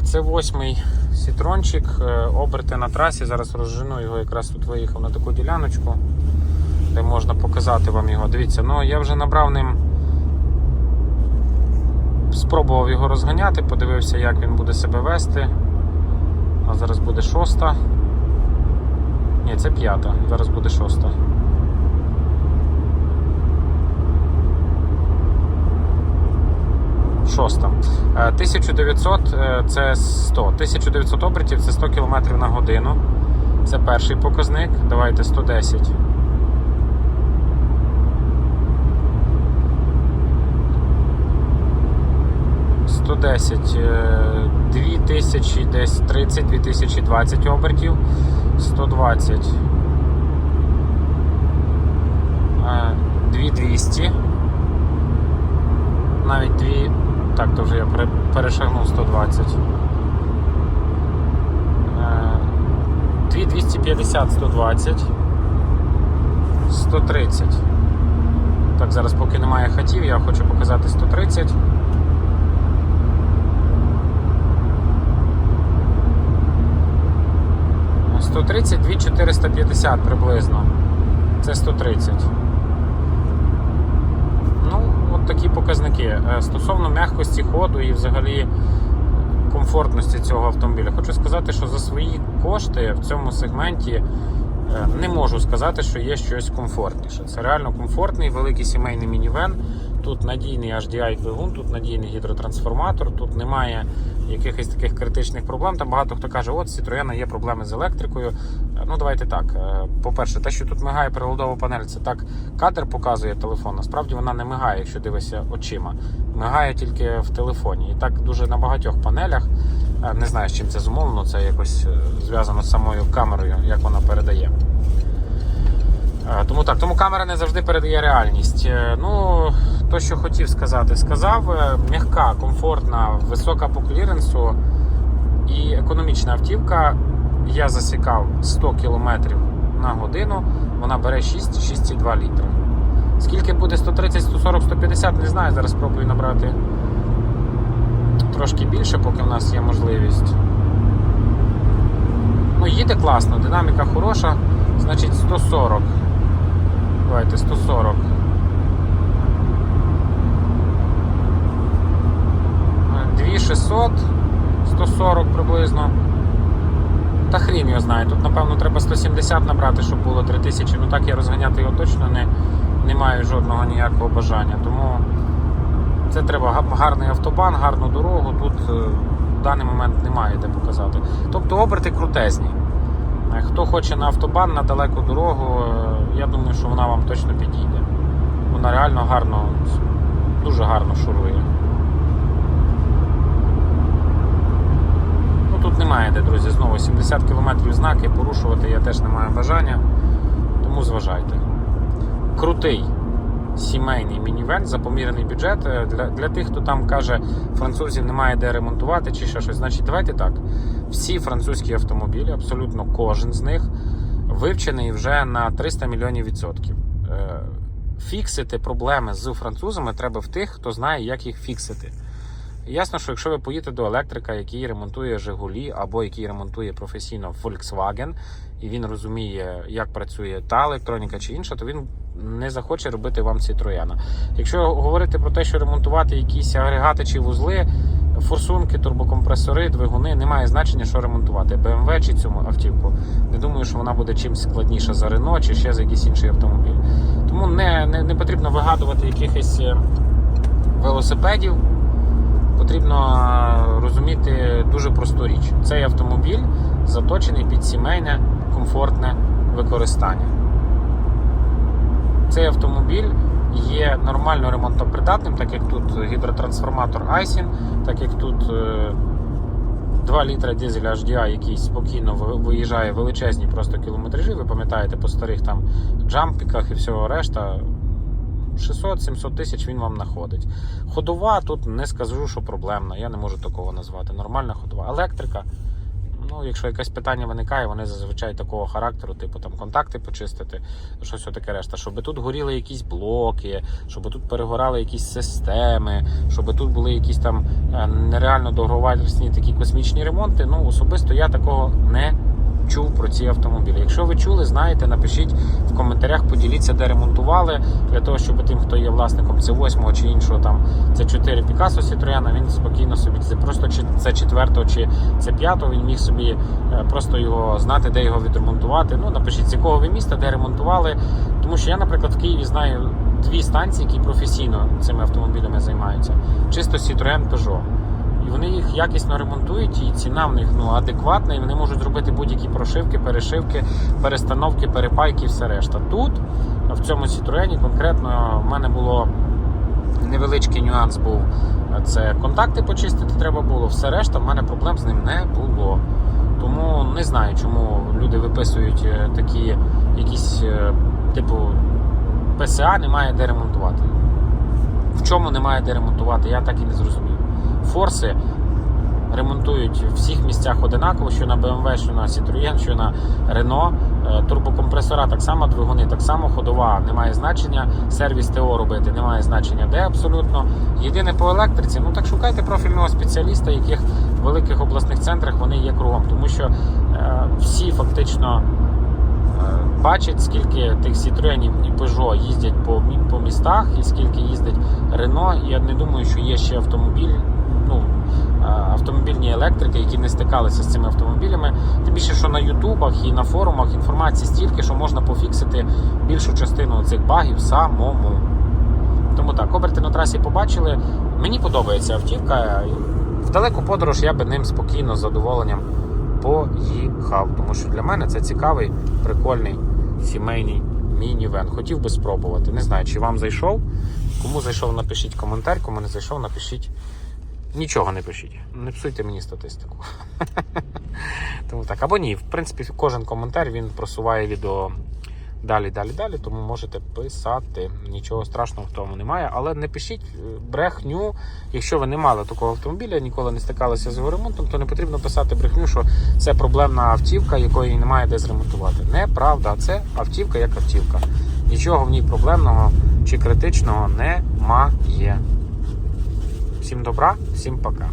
Так, це восьмий сітрончик, е, оберти на трасі. Зараз розжену його, якраз тут виїхав на таку діляночку, де можна показати вам його. Дивіться, ну я вже набрав ним. Спробував його розганяти, подивився, як він буде себе вести. А зараз буде шоста. Ні, це п'ята, зараз буде шоста. Шоста. Е, 1900 е, це 100. 1900 обертів це 100 км на годину. Це перший показник. Давайте 110. Сто десять, дві тисячі десь 30, 2020 обертів, 120, е, 2200, навіть 2, так, то вже я пере- перешагнув 120. Е, 2250, 120, 130. Так, зараз поки немає хатів, я хочу показати 130. Ну, 130, 2450 приблизно. Це 130. Ну, от такі показники. Е, Стосовно м'якості ходу і взагалі комфортності цього автомобіля, хочу сказати, що за свої кошти в цьому сегменті е, не можу сказати, що є щось комфортніше. Це реально комфортний великий сімейний мінівен. Тут надійний HDI двигун, тут надійний гідротрансформатор, тут немає якихось таких критичних проблем. Там багато хто каже, от Citroёn є проблеми з електрикою. Ну давайте так. Е, По-перше, те, що тут мигає приладова панель, це так кадр показує телефон. Насправді вона не мигає, якщо дивишся очима. Мигає тільки в телефоні. І так дуже на багатьох панелях. Е, Не знаю, з чим це зумовлено, це якось е, зв'язано з самою камерою, як вона передає. Тому так, тому камера не завжди передає реальність. Ну, то, що хотів сказати, сказав. М'яка, комфортна, висока по кліренсу і економічна автівка. Я засікав 100 км на годину, вона бере 6, 6,2 літри. Скільки буде 130, 140, 150, не знаю. Зараз спробую набрати трошки більше, поки в нас є можливість. Ну, їде класно, динаміка хороша, значить 140. Давайте 140. Е, 2600, 140 приблизно. Та хрін його знає. Тут, напевно, треба 170 набрати, щоб було 3000. Ну так я розганяти його точно не, не маю жодного ніякого бажання. Тому це треба гарний автобан, гарну дорогу. Тут е, в даний момент немає де показати. Тобто оберти крутезні. Е, Хто хоче на автобан, на далеку дорогу, е, я думаю, що вона вам точно підійде. Вона реально гарно, дуже гарно шурує. Ну тут немає де, друзі, знову 70 км знаки, порушувати я теж не маю бажання, тому зважайте. Крутий сімейний мінівен за помірений бюджет. Е, Для, для тих, хто там каже, французів немає де ремонтувати чи ще щось. Значить, давайте так. Всі французькі автомобілі, абсолютно кожен з них, вивчений вже на 300 мільйонів відсотків. Е, Фіксити проблеми з французами треба в тих, хто знає, як їх фіксити. Ясно, що якщо ви поїдете до електрика, який ремонтує Жигулі або який ремонтує професійно Volkswagen, і він розуміє, як працює та електроніка чи інша, то він не захоче робити вам Citroёn. Якщо говорити про те, що ремонтувати якісь агрегати чи вузли, форсунки, турбокомпресори, двигуни, немає значення, що ремонтувати. BMW чи цю автівку. Не думаю, що вона буде чимось складніша за Renault чи ще за якийсь інший автомобіль. Тому не, не, не потрібно вигадувати якихось е, велосипедів потрібно е, розуміти дуже просту річ. Цей автомобіль заточений під сімейне комфортне використання. Цей автомобіль є нормально ремонтопридатним, так як тут гідротрансформатор Айсін, так як тут е, 2 літра дизеля HDI, який спокійно ви- виїжджає величезні просто кілометражі. Ви пам'ятаєте по старих там джампіках і всього решта. 600-700 тисяч він вам знаходить. Ходова тут не скажу, що проблемна. Я не можу такого назвати. Нормальна ходова. Електрика. Ну, якщо якесь питання виникає, вони зазвичай такого характеру, типу там контакти почистити, щось таке решта. Щоб тут горіли якісь блоки, щоб тут перегорали якісь системи, щоб тут були якісь там е, нереально довговартісні такі космічні ремонти. Ну, особисто я такого не чув про ці автомобілі. Якщо ви чули, знаєте, напишіть в коментарях, поділіться, де ремонтували, для того, щоб тим, хто є власником C8 чи іншого там C4 Picasso Citroen, він спокійно собі це просто чи це 4 чи це 5 він міг собі е, просто його знати, де його відремонтувати. Ну, напишіть, з якого ви міста, де ремонтували. Тому що я, наприклад, в Києві знаю дві станції, які професійно цими автомобілями займаються. Чисто Citroen Peugeot. Вони їх якісно ремонтують, і ціна в них ну, адекватна, і вони можуть зробити будь-які прошивки, перешивки, перестановки, перепайки і все решта. Тут, в цьому Citroen, конкретно в мене було невеличкий нюанс був. Це контакти почистити треба було, все решта, в мене проблем з ним не було. Тому не знаю, чому люди виписують е, такі якісь, е, типу, ПСА немає де ремонтувати. В чому немає де ремонтувати, я так і не зрозумів. Форси ремонтують в всіх місцях одинаково, що на BMW, що на Citroën, що на Renault. Е, Турбокомпресора так само, двигуни так само, ходова немає значення, сервіс ТО робити немає значення, де абсолютно. Єдине по електриці, ну так шукайте профільного спеціаліста, яких в великих обласних центрах вони є кругом, тому що е, всі фактично е, бачать, скільки тих Citroenів і Peugeot їздять по, по містах, і скільки їздить Renault. Я не думаю, що є ще автомобіль. Автомобільні електрики, які не стикалися з цими автомобілями. Тим більше, що на Ютубах і на форумах інформації стільки, що можна пофіксити більшу частину цих багів самому. Тому так, оберти на трасі побачили. Мені подобається автівка. В далеку подорож я би ним спокійно, з задоволенням поїхав. Тому що для мене це цікавий, прикольний сімейний мінівен. Хотів би спробувати. Не знаю, чи вам зайшов. Кому зайшов, напишіть коментар, кому не зайшов, напишіть. Нічого не пишіть. Не псуйте мені статистику. Тому так. Або ні. В принципі, кожен коментар він просуває відео далі, далі, далі. Тому можете писати. Нічого страшного в тому немає. Але не пишіть е, брехню. Якщо ви не мали такого автомобіля, ніколи не стикалися з його ремонтом, то не потрібно писати брехню, що це проблемна автівка, якої немає де зремонтувати. Неправда, це автівка як автівка. Нічого в ній проблемного чи критичного немає. Всім добра, всім пока.